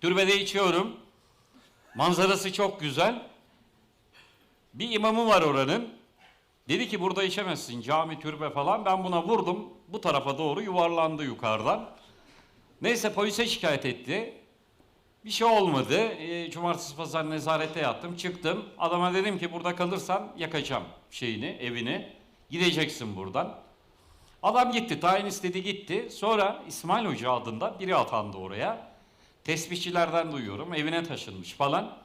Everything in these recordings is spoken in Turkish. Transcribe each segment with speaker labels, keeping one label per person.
Speaker 1: Türbede içiyorum. Manzarası çok güzel. Bir imamı var oranın. Dedi ki burada içemezsin cami, türbe falan. Ben buna vurdum. Bu tarafa doğru yuvarlandı yukarıdan. Neyse polise şikayet etti. Bir şey olmadı. E, cumartesi pazar nezarette yattım. Çıktım. Adama dedim ki burada kalırsan yakacağım şeyini, evini. Gideceksin buradan. Adam gitti. Tayin istedi gitti. Sonra İsmail Hoca adında biri atandı oraya. Tesbihçilerden duyuyorum. Evine taşınmış falan.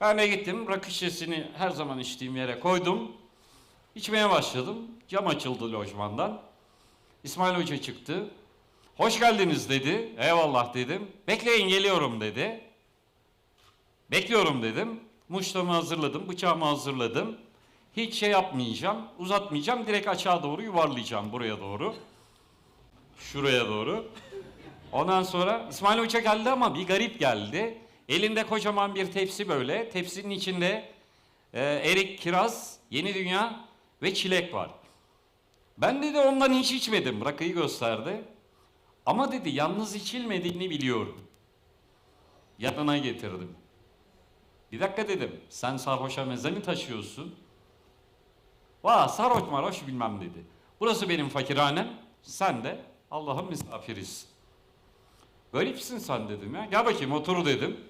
Speaker 1: Ben de gittim. Rakı şişesini her zaman içtiğim yere koydum. İçmeye başladım. Cam açıldı lojmandan. İsmail Hoca çıktı. Hoş geldiniz dedi. Eyvallah dedim. Bekleyin geliyorum dedi. Bekliyorum dedim. Muştamı hazırladım, bıçağımı hazırladım. Hiç şey yapmayacağım, uzatmayacağım. Direkt aşağı doğru yuvarlayacağım buraya doğru. Şuraya doğru. Ondan sonra İsmail Hoca geldi ama bir garip geldi. Elinde kocaman bir tepsi böyle. Tepsinin içinde e, erik, kiraz, yeni dünya ve çilek var. Ben dedi ondan hiç içmedim. Rakıyı gösterdi. Ama dedi yalnız içilmediğini biliyorum. Yanına getirdim. Bir dakika dedim. Sen sarhoşa meze mi taşıyorsun? Vah sarhoş marhoş bilmem dedi. Burası benim fakirhanem. Sen de Allah'ın misafirisin. Garipsin sen dedim ya. Gel bakayım otur dedim.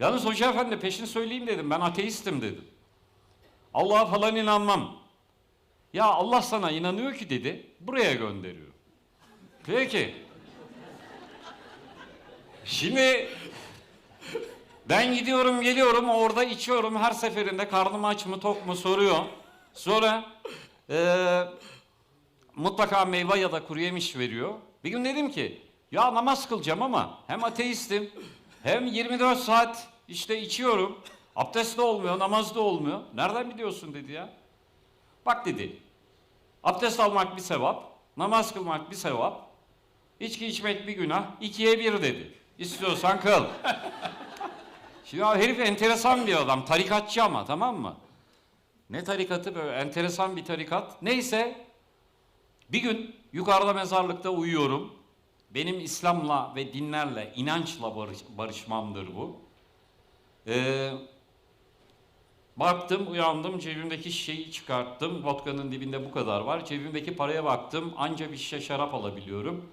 Speaker 1: Yalnız hoca efendi peşin söyleyeyim dedim. Ben ateistim dedim. Allah'a falan inanmam. Ya Allah sana inanıyor ki dedi. Buraya gönderiyor. Peki. Şimdi ben gidiyorum geliyorum orada içiyorum her seferinde karnım aç mı tok mu soruyor. Sonra eee, mutlaka meyve ya da kuru yemiş veriyor. Bir gün dedim ki ya namaz kılacağım ama hem ateistim hem 24 saat işte içiyorum. Abdest de olmuyor, namaz da olmuyor. Nereden biliyorsun dedi ya. Bak dedi. Abdest almak bir sevap, namaz kılmak bir sevap, içki içmek bir günah, ikiye bir dedi. İstiyorsan kıl. Şimdi ya herif enteresan bir adam, tarikatçı ama tamam mı? Ne tarikatı böyle enteresan bir tarikat. Neyse bir gün yukarıda mezarlıkta uyuyorum. Benim İslam'la ve dinlerle, inançla barış, barışmamdır bu. Ee, baktım, uyandım, cebimdeki şişeyi çıkarttım. Vodka'nın dibinde bu kadar var. Cebimdeki paraya baktım, anca bir şişe şarap alabiliyorum.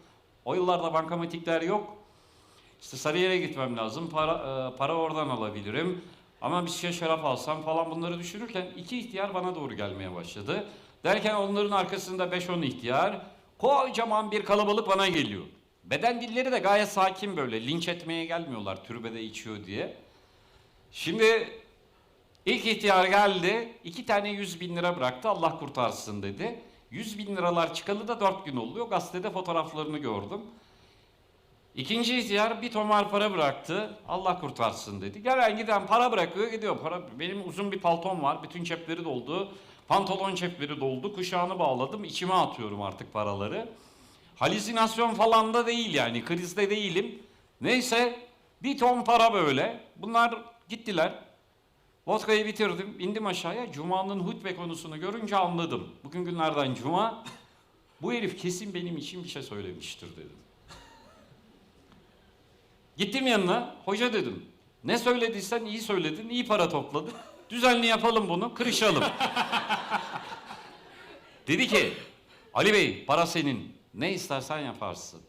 Speaker 1: O yıllarda bankamatikler yok. İşte Sarıyer'e gitmem lazım, para, e, para oradan alabilirim. Ama bir şişe şarap alsam falan bunları düşünürken iki ihtiyar bana doğru gelmeye başladı. Derken onların arkasında 5-10 ihtiyar, kocaman bir kalabalık bana geliyor. Beden dilleri de gayet sakin böyle, linç etmeye gelmiyorlar türbede içiyor diye. Şimdi ilk ihtiyar geldi, iki tane 100 bin lira bıraktı, Allah kurtarsın dedi. 100 bin liralar çıkalı da 4 gün oluyor, gazetede fotoğraflarını gördüm. İkinci ihtiyar bir tomar para bıraktı. Allah kurtarsın dedi. Gelen giden para bırakıyor gidiyor. Para, benim uzun bir paltom var. Bütün cepleri doldu. Pantolon cepleri doldu. Kuşağını bağladım. içime atıyorum artık paraları. Halüsinasyon falan da değil yani. Krizde değilim. Neyse bir ton para böyle. Bunlar gittiler. Vodka'yı bitirdim. indim aşağıya. Cuma'nın hutbe konusunu görünce anladım. Bugün günlerden Cuma. Bu herif kesin benim için bir şey söylemiştir dedim. Gittim yanına, hoca dedim. Ne söylediysen iyi söyledin, iyi para topladın. Düzenli yapalım bunu, kırışalım. Dedi ki, Ali Bey para senin, ne istersen yaparsın.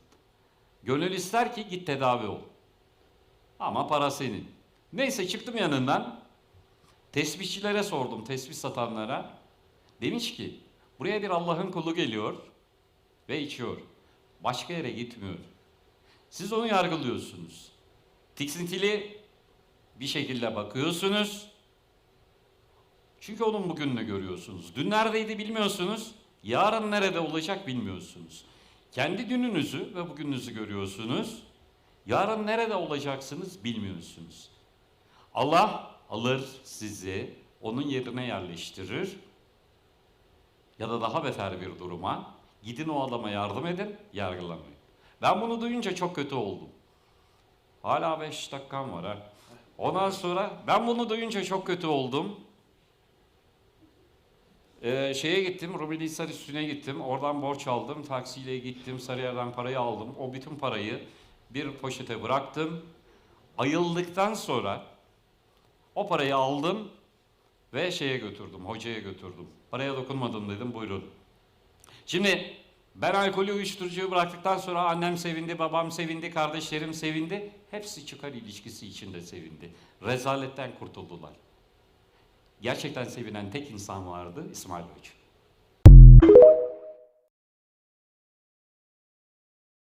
Speaker 1: Gönül ister ki git tedavi ol. Ama para senin. Neyse çıktım yanından. Tesbihçilere sordum, tesbih satanlara. Demiş ki, buraya bir Allah'ın kulu geliyor ve içiyor. Başka yere gitmiyor. Siz onu yargılıyorsunuz. Tiksintili bir şekilde bakıyorsunuz. Çünkü onun bugününü görüyorsunuz. Dün neredeydi bilmiyorsunuz. Yarın nerede olacak bilmiyorsunuz. Kendi dününüzü ve bugününüzü görüyorsunuz. Yarın nerede olacaksınız bilmiyorsunuz. Allah alır sizi onun yerine yerleştirir. Ya da daha beter bir duruma gidin o adama yardım edin, yargılamayın. Ben bunu duyunca çok kötü oldum. Hala beş dakikam var ha. Ondan sonra ben bunu duyunca çok kötü oldum. Ee, şeye gittim, Rumeli Hisar üstüne gittim. Oradan borç aldım, taksiyle gittim, Sarıyer'den parayı aldım. O bütün parayı bir poşete bıraktım. Ayıldıktan sonra o parayı aldım ve şeye götürdüm, hocaya götürdüm. Paraya dokunmadım dedim, buyurun. Şimdi ben alkolü uyuşturucuyu bıraktıktan sonra annem sevindi, babam sevindi, kardeşlerim sevindi. Hepsi çıkar ilişkisi içinde sevindi. Rezaletten kurtuldular. Gerçekten sevinen tek insan vardı, İsmail Hoca.